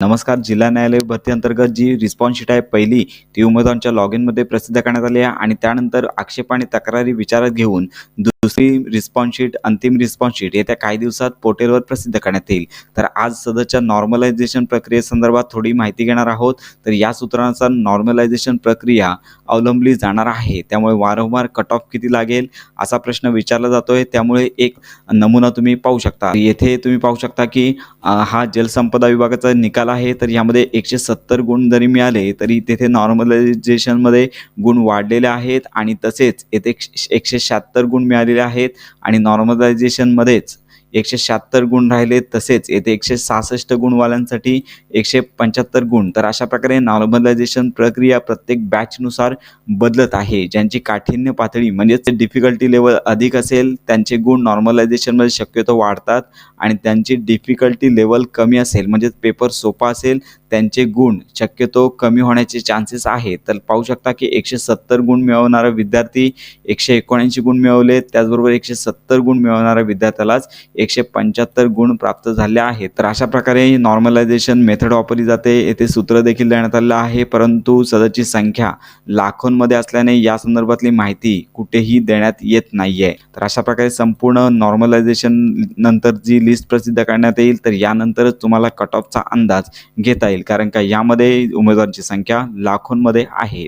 नमस्कार जिल्हा न्यायालय भरती अंतर्गत जी रिस्पॉन्स शीट आहे पहिली ती उमेदवारांच्या लॉग इनमध्ये प्रसिद्ध करण्यात आली आहे आणि त्यानंतर आक्षेप आणि तक्रारी विचारात घेऊन दुसरी रिस्पॉन्स शीट अंतिम रिस्पॉन्स शीट येत्या काही दिवसात पोर्टलवर प्रसिद्ध करण्यात येईल. तर आज सदरच्या नॉर्मलायझेशन प्रक्रियेसंदर्भात थोडी माहिती घेणार आहोत. तर या सूत्रानुसार नॉर्मलायझेशन प्रक्रिया अवलंबली जाणार आहे. त्यामुळे वारंवार कट ऑफ किती लागेल असा प्रश्न विचारला जातोय. त्यामुळे एक नमुना तुम्ही पाहू शकता. येथे तुम्ही पाहू शकता की हा जलसंपदा विभागाचा निकाल आहे. तर यामध्ये एकशे सत्तर गुण जरी मिळाले तरी तेथे नॉर्मलायझेशनमध्ये गुण वाढलेले आहेत. आणि तसेच येथे एकशे- एकशे शहात्तर गुण मिळालेले आहेत आणि नॉर्मलायझेशनमध्येच एकशे शहात्तर गुण राहिले तसेच येथे एकशे सहासष्ट गुणवाल्यांसाठी एकशे पंच्याहत्तर गुण. तर अशा प्रकारे नॉर्मलायझेशन प्रक्रिया प्रत्येक बॅचनुसार बदलत आहे. ज्यांची काठिण्य पातळी म्हणजेच डिफिकल्टी लेवल अधिक असेल त्यांचे गुण नॉर्मलायझेशनमध्ये शक्यतो वाढतात आणि त्यांची डिफिकल्टी लेवल कमी असेल म्हणजेच पेपर सोपा असेल त्यांचे गुण शक्यतो कमी होण्याचे चान्सेस आहेत. तर पाहू शकता की एकशे सत्तर गुण मिळवणारा विद्यार्थी एकशे एकोणऐंशी गुण मिळवले त्याचबरोबर एकशे सत्तर गुण मिळवणाऱ्या विद्यार्थ्यालाच एकशे पंच्याहत्तर गुण प्राप्त झाले आहेत. तर अशा प्रकारे नॉर्मलायझेशन मेथड वापरली जाते. येथे सूत्र देखील देण्यात आलेलं आहे. परंतु सदरची संख्या लाखोंमध्ये असल्याने या संदर्भातली माहिती कुठेही देण्यात येत नाही आहे तर अशा प्रकारे संपूर्ण नॉर्मलायझेशन नंतर जी लिस्ट प्रसिद्ध करण्यात येईल तर यानंतरच तुम्हाला कट ऑफचा अंदाज घेता येईल. कारण का यामध्ये उमेदवारांची संख्या लाखोंमध्ये आहे.